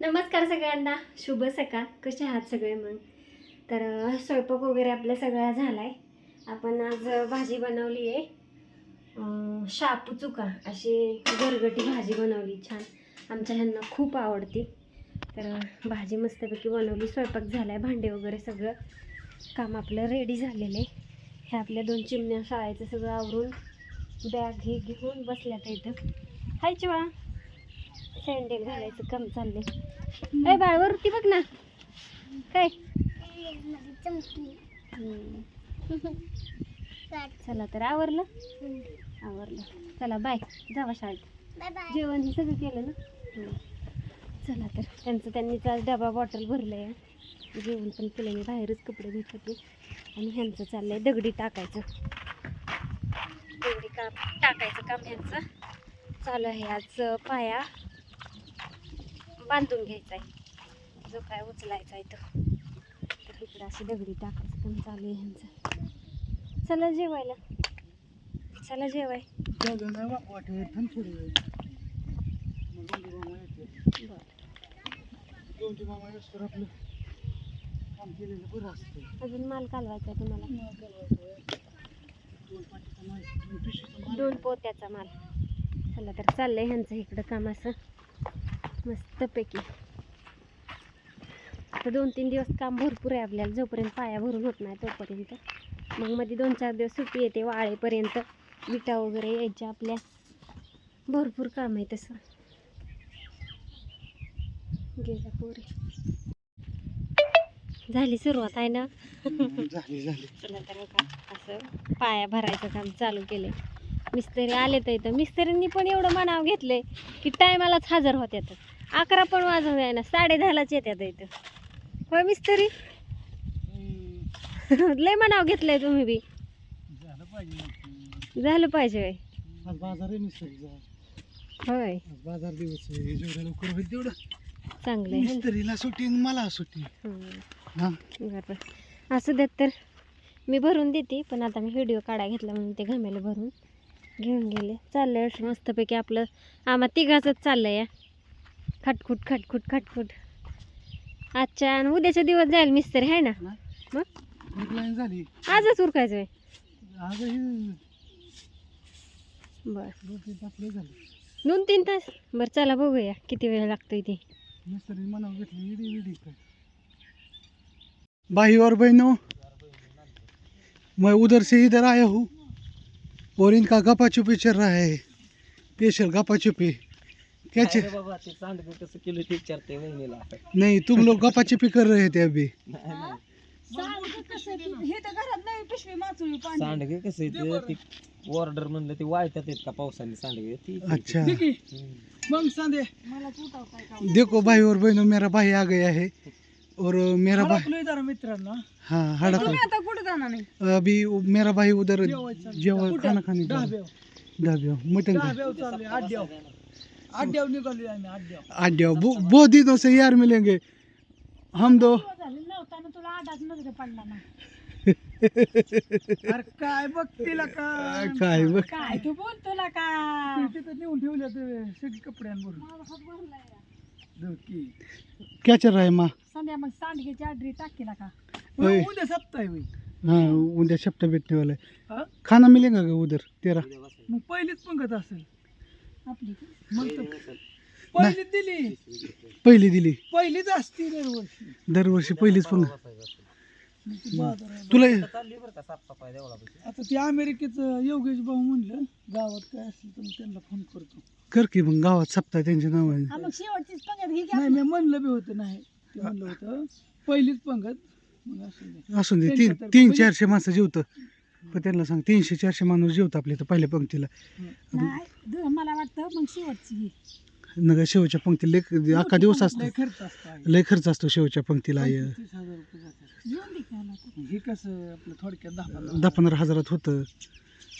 नमस्कार सगळ्यांना. शुभ सकाळ. कसे आहात सगळे मग? तर स्वयंपाक वगैरे आपला सगळा झाला आहे आपण आज भाजी बनवली आहे. अं, शापू चुका. अशी गरगटी भाजी बनवली छान. आमच्या ह्यांना खूप आवडते. तर भाजी मस्तपैकी बनवली. स्वयंपाक झाला आहे भांडे वगैरे सगळं काम आपलं रेडी झालेलं आहे. हे आपल्या दोन चिमण्या शाळेचं सगळं आवरून बॅग हे घेऊन बसल्यात इथं. हाय चिवा. सँडेल घालायचं काम चाललंय. वरती बघ ना. काय. चला तर आवरलं? आवरलं. चला बाय. जावा शाळेत. जेवण हे सगळं केलं ना. चला तर. त्यांचं त्यांनीच आज डबा बॉटल भरलं आहे जेवण पण केलं मी बाहेरच कपडे धुत होते. आणि ह्यांचं चाललंय दगडी टाकायचं. दगडी काम टाकायचं काम ह्यांचं. चालू आहे आज पाया. बांधून घ्यायचा आहे. जो काय उचलायचा आहे तो. तर इकडं अशी दगडी टाकायचं पण चालू आहे ह्यांचं. चला जेवायला. चला जेवाय. अजून माल कालवायचा तुम्हाला. दोन पोत्याचा माल. चला तर चाललंय ह्यांचं इकडं काम असं. मस्तपैकी. आता दोन तीन दिवस काम भरपूर आहे आपल्याला जोपर्यंत पाया भरून होत नाही तोपर्यंत. मग मध्ये दोन चार दिवस सुट्टी येते वाळेपर्यंत. विटा वगैरे यायच्या आपल्या. भरपूर काम आहे तसं. गेला पोरी. झाली सुरुवात आहे ना? झाली झाली. चला तर का असं पाया भरायचं काम चालू केलंय. मिस्त्री आले तर इथं. मिस्त्रींनी पण एवढं मनाव घेतलंय की टायमालाच हजर होत्यात. अकरा पण वाजून आहे ना साडे दहालाच येत्यात इथं. होय मिस्त्री? लय मनाव घेतलंय तुम्ही बी. झालं पाहिजे होय. बाजार दिवस लवकर होईल तेवढं. चांगलं मिस्त्रीला सुट्टी आणि मला सुट्टी. हं. बरोबर असू देत तर मी भरून देते पण आता मी व्हिडिओ काढा घेतला म्हणून ते घमेले भरून घेऊन गेले. चाललंय असं मस्तपैकी आपलं. आम्हा तिघाचंच चाललंय. या खटखुट खटखुट खटखुट. आजच्या आणि उद्याच्या दिवस जाईल मिस्त्री आहे ना? मग? झाली. आजच उरकायचं आहे. बरं. दोन तीन तास बरं चला बघूया किती वेळ लागतोय ते. भाई और बहनों मैं उधर से इधर आया हूँ. और इनका गपा चुपी चल रहा है. स्पेशल गपा चुपी अरे बाबा ते सांडगं कसं किलो ते विचारते वहिनीला. नहीं तुम लोग गपा चुपी कर रहे थे अभी सांडगे कसं येतं ती ऑर्डर म्हणलं ते वाळतात आहेत का पावसाने सांडगे? ती अच्छा. हम्म. देखो भाई और बहनों मेरा भाई आ गया है और मेरा भाई मित्रांनो. हाँ हड़प आता कुठं जाणार नाही अभी मेरा भाई उधर जेवायचं. जेवण कुठं? खाना खाने जा दहाव्याव ढाब्या मटन आम्ही आड्याव. आड्या बहु- बहुत दिनों से यार मिलेंगे. हम दो. तुला आडाच नजर पडला ना. अरे काय बघ तिला काय काय बघ काय तू बोल तुला काय तिथं नेऊन ठेवल्या ते सगळी कपड्यांवरून. धोकी. क्या चल रहा है माँ. संध्या मग सांडग्याची आडरी टाकीला का. उद्या सप्ताह हाँ उधर सप्ताह बैठने वाला है? हा? खाना मिलेगा क्या उधर तेरा. मग पहिलीच पंगत असेल. आपली मग तर पहिलीच दिली. पहिली दिली. पहिलीच असती दरवर्षी. दरवर्षी पहिलीच पण मग ती बाजारात. तुला चालली बरं का साफसफाई देवळापाशी. आता ते अमेरिकेचं योगेश भाऊ म्हणलं गावात काय असेल तर मी त्यांना फोन करतो. कर की मग गावात सप्ताह त्यांच्या नावाने. मग शेवटचीच पंगत नाही मी म्हणलं बी होतं नाही. ते म्हणलं होतं पहिलीच पंगत. मग असू दे. असून दे तीन तीन चारशे माणसं जेवतं पण त्यांना सांग तीनशे चारशे माणूस जेवतं आपल्या इथं पहिल्या पंक्तीला. मला वाटतं मग शेवटची नगर शेवटच्या पंक्तीला लय अख्खा दिवस असतो. लय खर्च असतो आहे. लय खर्च असतो शेवटच्या पंक्तीला हे. पंचवीस हजार रुपये जातात. हे कसं आपलं थोडक्यात दहा पंधरा दहा पंधरा हजारात होतं.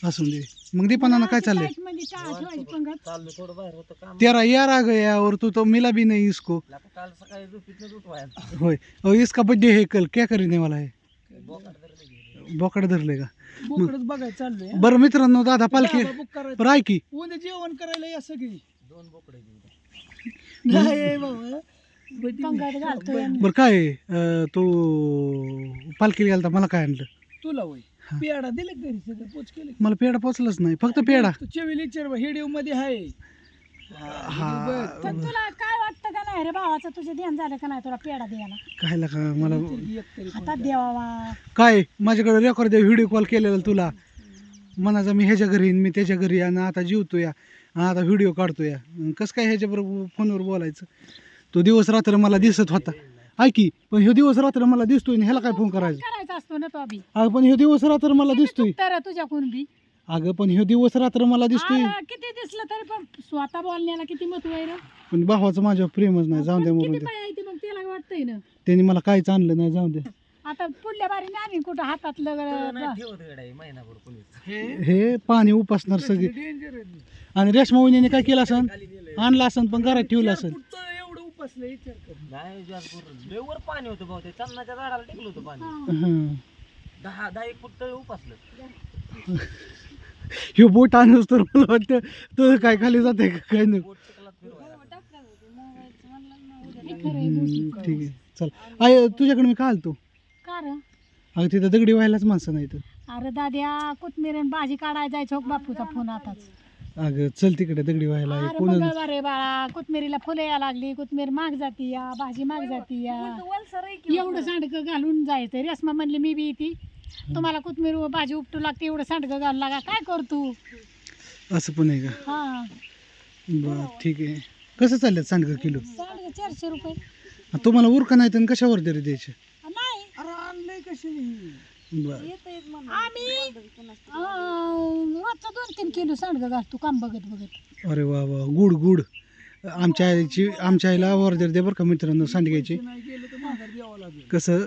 असून दे. मग दीपानानं काय चाललंय? चाललं थोडं बाहेर होतं काम. तेरा यार आ गया और तू तो मिला भी नहीं इसको. आता काल सकाळी झोपीतनं उठवायला होय. और इसका बर्थडे है कल क्या करने वाला है? धरलं. बोकड धरले का? बोकडच बघायला चाललोय हा. बरं मित्रांनो दादा पालखी डाबा बुक करायचा. बरं ऐकी उद्या जेवण करायला या सगळी दोन बोकडे घालतोय बरं काय? अं, तो पालखीला गेलता मला काय आणलं? तुला वय. पेडा दिले का घरी सगळं पोच केले मला पेढा पोचलाच नाही फक्त पेढा. तू चेवी लेक्चर हेडिओ मध्ये आहे हा. पण तुला काय वाटतं का नाही रे भावाचं? तुझे ध्यान झालं का नाही? तुला पेढा द्यायला? काय का? मला काय? माझ्याकडे रेकॉर्ड द्या व्हिडिओ कॉल केलेला तुला. म्हणायचा मी ह्याच्या घरी येईन, मी त्याच्या घरी आणि आता जीवतो या आणि आता व्हिडिओ काढतो या कसं काय ह्याच्याबरोबर फोनवर बोलायचं? तो दिवस रात्र मला दिसत होता. ऐकी पण ह्यो दिवस रात्र मला दिसतोय आणि ह्याला काय फोन करायचा? करायचा असतो ना तो अगं पण ह्यो दिवस रात्र मला दिसतोय. तर तुझ्याकडून बी. अगं पण ह्यो दिवस रात्र मला दिसतोय. किती दिसलं तरी पण स्वतः बोलण्याला किती महत्त्व आहे रे? पण भावाचं माझ्यावर प्रेमच नाही जाऊन द्या पण म्हणून किती द्या पाय आहे ते मग त्याला वाटतंय ना. त्यांनी मला काहीच आणलं नाही जाऊन द्या आता पुढल्या बारीने आम्ही कुठं हातातलं नाही ठेवत गड्या महिनाभर कोणीच. हे पाणी उपासणार सगळे. डेंजर आहे आणि रेशमा वहिनीने काय केलं असन? आणलं असन पण घरात ठेवलं असन. एवढं उपसलं विचार कर. नाही जास्त करून लेवर पाणी होतं भाऊ ते चन्नाच्या झाडाला टेकलं होतं पाणी. हं. दहा दहा एक फूट तळ उपसलं. ह्यो बोट आणूस तर मला वाटतं तो काय खाली जाते का काय नाही ठीक आहे चल आय तुझ्याकडे मी काय आलतो का रे अगं तिथं दगडी व्हायलाच माणसं नाही तर अरे दाद्या कोथमीर आणि भाजी काढायला जायचं हो बापूचा फोन आताच अगं चल तिकडे दगडी व्हायला आहे. अरे कोण मंगळवार आहे बाळा कोथमिरीला फुले या लागली कोथमीर माग जाती या भाजी माग जाती या एवढं सांडकं घालून जायचं रेसमा म्हणली मी बी येते तुम्हाला कोथमीर व भाजी उपटू लागते एवढं सांडकं घालू लागा काय करतो असं पण आहे का? हा. बर ठीक आहे. कसं चाललं सांड किलो? सांडकं चारशे रुपये. तुम्हाला उरका नाही तर कशावर तरी द्यायचे? नाही. अरे आणलंय कशी बर. आम्ही अं, रोजचं दोन तीन किलो सांडगं घालतो काम बघत बघत. अरे वा वा गुड गुड. आमच्या आईची आमच्या आईला ऑर्डर दे बरं का मित्रांनो सांडग्याची. नाही गेलं तर माघार द्यावं लागेल. कसं?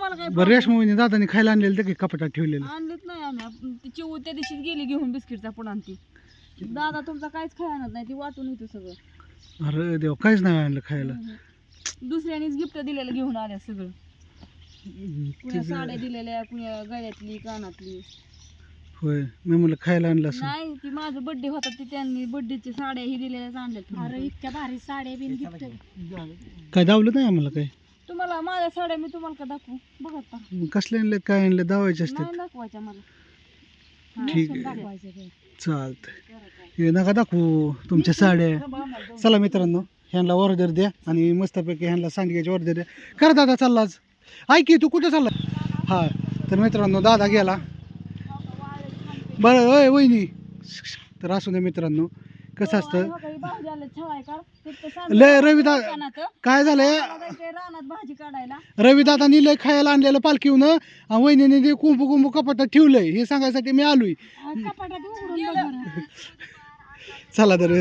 तुम्हाला काय बरं दादाने खायला आणलेलं तर की कपाटात ठेवलेलं. आणलेत नाही आम्ही. ती चिऊ त्या दिवशी गेली घेऊन बिस्किटचा पुढं ती. दादा तुमचा काहीच खाय आणत नाही ती वाटून येतो सगळं. अरे देव काहीच नाही आणलं खायला. दुसऱ्यानेच गिफ्ट दिलेलं घेऊन आल्या सगळं. साड्या. दिलेल्या कुण्या गळ्यातली कानातली. होय मी म्हणलं खायला आणलं असं. नाही ती माझं बर्थडे होता ती त्यांनी साड्या ही दिलेल्याच आणल्यात अरे इतक्या भारी साड्या बिन गिफ्ट काय दावलं नाही आम्हाला काय? तुम्हाला माझ्या साड्या मी तुम्हाला का दाखवू? बघत पहा. मग कसले आणले काय आणले दावायचे असतात. नाही दाखवायच्या मला. ठीक आहे. दाखवायचं ते. चालतंय. हे नका दाखवू तुमच्या साड्या. चला मित्रांनो ह्यांना ऑर्डर द्या आणि मस्तपैकी ह्यांना सांडग्याची ऑर्डर द्या. कर दादा चालला आज. ऐक तू कुठं चालला? हा तर मित्रांनो दादा गेला. बरं होय वहिनी. तर असू दे मित्रांनो. कसं असतं? लय रवी दा कानात काय झालंय? रानात भाजी काढायला. रवी दादानी लय खायला आणलेलं पालखीहून वहिनीने ते कुंभू कुंभू कपाटात ठेवलंय. हे सांगायसाठी मी आलोय. चला तर.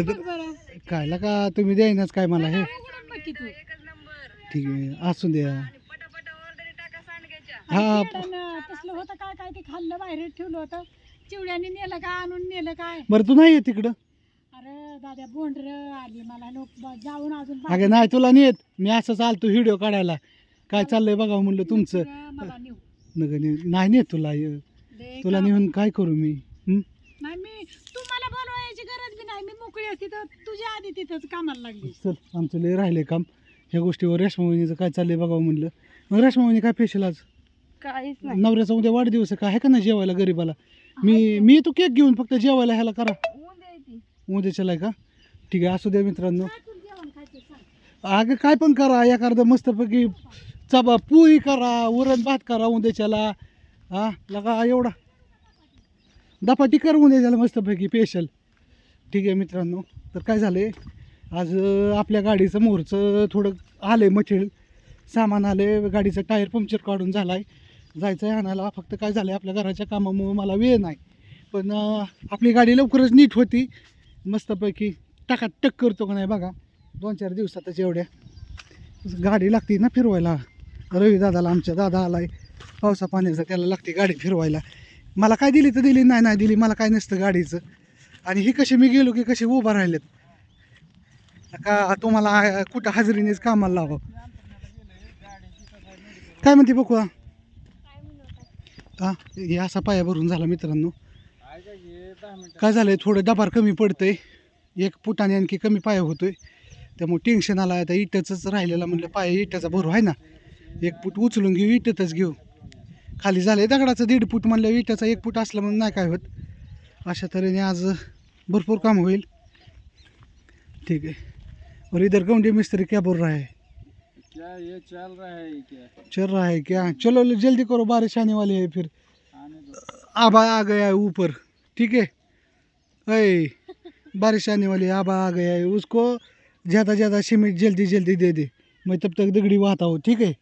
कायला का तुम्ही द्यायनाच काय मला हे? ठीक आहे असू द्या. हा. तसलं होतं काय काय ते खाल्लं बाहेर ठेवलं होतं. चिवड्याने नेलं का आणून नेलं काय? बरं तू नाही तिकडं? दादा बोंडर आली मला लोक जाऊन अजून अगं नाही तुला नाही येत. मी असंच आलतो व्हिडिओ काढायला. काय चाललंय बघा म्हणलं तुमचं. बाहेर मला नेऊ. नग ने- नाही नेत तुला ये. दे तुला? नेऊन काय करू मी? हं? नाही मी बोलवायची गरज बी नाही. मी मोकळी असती तर तुझ्या आधी तिथंच कामाला लागली. चल आमचं लय राहिले काम. ह्या गोष्टीवर रेशमावणीचं काय चाललंय बघावं म्हणलं. मग रेशमावणी काय पेशल आज? काहीच नाही. नवऱ्याचा उद्या वाढदिवस आहे का? आहे का नाही जेवायला गरीबाला? मी मी येतो केक घेऊन फक्त जेवायला ह्याला करा. उद्याच्याला आहे का? ठीक आहे असू द्या मित्रांनो. अगं काय पण करा एखादं मस्तपैकी चबा पोळी करा वरण भात करा उद्याच्याला हा लगा एवढा. दपाटी कर उद्याच्याला मस्तपैकी स्पेशल ठीक आहे मित्रांनो तर काय झालं आज आपल्या गाडीचं मोरचं थोडं आलं आहे मटेरियल. सामान आलं आहे गाडीचं टायर पंक्चर काढून झाला आहे जायचं आहे आणायला. फक्त काय झालं आहे आपल्या घराच्या कामामुळं मला वेळ नाही. पण आपली गाडी लवकरच नीट होती. मस्तपैकी टाका टक करतो का नाही बघा. दोन चार दिवसातच एवढ्या. गाडी लागते ना फिरवायला. रवी दादाला आमच्या दादा आलाय पावसा पाण्याचा त्याला लागते गाडी फिरवायला. मला काय दिली तर दिली नाही नाही दिली मला काय नसतं गाडीचं. आणि ही कशी मी गेलो की कशी उभा राहिलेत. का तुम्हाला कुठं हजेरीनेच कामाला लावा. काय म्हणते बघू हा हे असा पाया भरून झाला मित्रांनो. काय झालंय? थोडं डबार कमी पडतंय. एक फुटाने आणखी कमी पाया होतोय. त्यामुळे टेन्शन आलं आता इटंच राहिलेलं म्हणलं पाय इटाचा भरू आहे ना एक फूट उचलून घेऊ इटतच घेऊ. खाली झालं दगडाचं दीड फूट म्हणलं इटाचा एक फूट असलं म्हणून नाही काय होत. अशा तऱ्हेने आज भरपूर काम होईल. ठीक है और इधर गौंडी मिस्त्री क्या बोल रहा है? क्या ये चल रहा है क्या? चल रहा है क्या? चलो जल्दी करो बारिश आने वाली है फिर। आबा आ गया है ऊपर। ठीक है? अय बारिश आने वाली आबा आ गया है, उसको ज़्यादा ज़्यादा सीमेंट जल्दी जल्दी दे दे। मैं तब तक दगड़ी बहाता हूँ, ठीक है?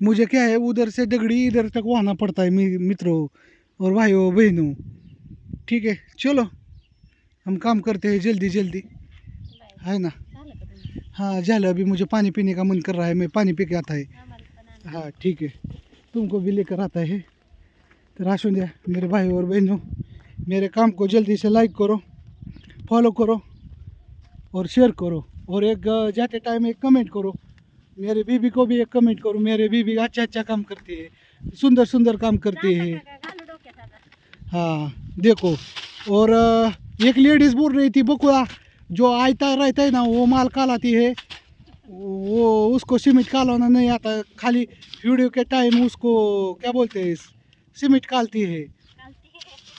मुझे क्या है, उधर से दगड़ी, इधर तक वहाना पड़ता है मित्रों और भाइयों, बहनों। ठीक है? चलो, हम काम करते हैं जल्दी जल्दी। है ना? हाँ झालं अभी मुझे पानी पीने का मन कर रहा है, मैं पानी पी के आता है। हाँ ठीक है। तुमको भी लेकर आता है। तो राशन दिया मेरे भाई और बहनों। मेरे काम को जल्दी से लाइक करो फॉलो करो और शेयर करो और एक जाते टाइम एक कमेंट करो। मेरे बीबी को भी एक कमेंट करो। मेरे बीबी अच्छा अच्छा काम करती है, सुंदर सुंदर काम करती है। हाँ देखो और एक लेडीज़ बोल रही थी, बकुआ, जो आयता रहता है ना, वो माल कालाती है, वो उसको सीमेंट कालाना नहीं आता। खाली वीडियो के टाइम उसको, क्या बोलते हैं सीमेंट कालती है।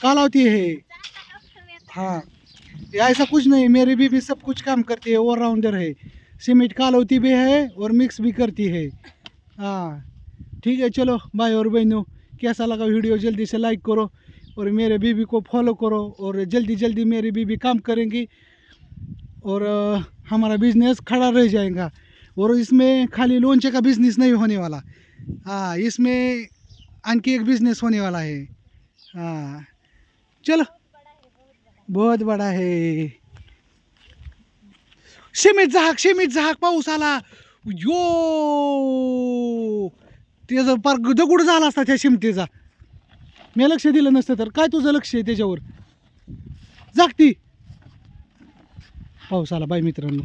कालावती है। हाँ। ऐसा कुछ नहीं, मेरी बीबी सब कुछ काम करती है ऑलराउंडर है। सीमेंट कालवती भी है और मिक्स भी करती है। हाँ। ठीक है, चलो भाई और बहनों। कैसा लगा वीडियो जल्दी से लाइक करो और मेरे बीबी को फॉलो करो और जल्दी जल्दी मेरी बीबी काम करेंगी और हमारा बिज़नेस खड़ा रह जाएगा और इसमें खाली लोनचे का बिज़नेस नहीं होने वाला। हाँ इसमें आणखी एक बिज़नेस होने वाला है। हाँ। चलो. बहुत बड़ा है शिमिट झाक शिमिट झाक पाऊस आला. यो. त्याचा पार दगुड झाला असता त्या शिमटीचा मी लक्ष दिलं नसतं तर. काय तुझं लक्ष आहे त्याच्यावर? जागती पाऊस आला बाय मित्रांनो.